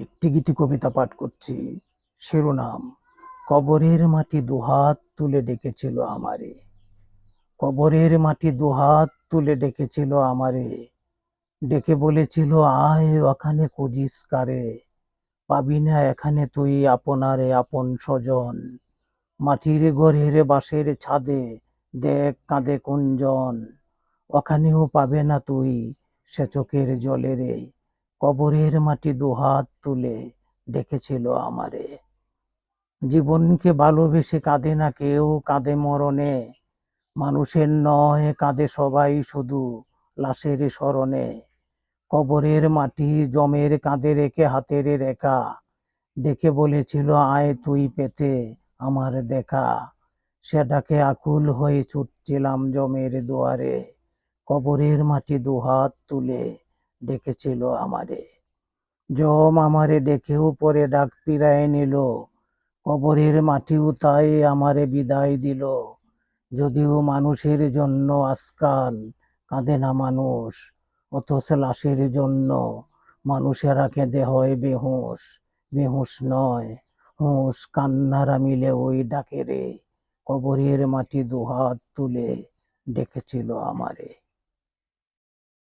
একটি গীতি কবিতা পাঠ করছি। শিরোনাম, কবরের মাটি দুহাত তুলে ডেকেছিল আমারে। কবরের মাটি দুহাত তুলে ডেকেছিল আমারে। ডেকে বলেছিল, আয় ওখানে খুঁজিস কারে? পাবি না এখানে তুই আপনারে আপন স্বজন। মাটির ঘরের বাঁশের ছাদে দেখ কাঁদে কুঞ্জন। ওখানেও পাবে না তুই সে চোখের জলেরে। কবরের মাটি দুহাত তুলে ডেকেছিল আমারে। জীবনকে ভালোবেসে কাঁদে না কেউ, কাঁদে মরণে। মানুষের নয়, কাঁদে সবাই শুধু লাশের স্মরণে। কবরের মাটি জমের কাঁধে রেখে হাতের রেখা ডেকে বলেছিল, আয় তুই পেতে আমার দেখা। সেটাকে আকুল হয়ে ছুটছিলাম জমের দুয়ারে। কবরের মাটি দুহাত তুলে ডেকেছিল আমারে। জম আমারে ডেকেও পরে ডাক পিরায় নিল, কবরের মাটিও তাই আমারে বিদায় দিল। যদিও মানুষের জন্য আজকাল কাঁদে না মানুষ, অথচ লাশের জন্য মানুষেরা কেঁদে হয় বেহুশ। বেহুশ নয়, হুঁশ কান্নারা মিলে ওই ডাকেরে, কবরের মাটি দুহাত তুলে ডেকেছিল আমারে।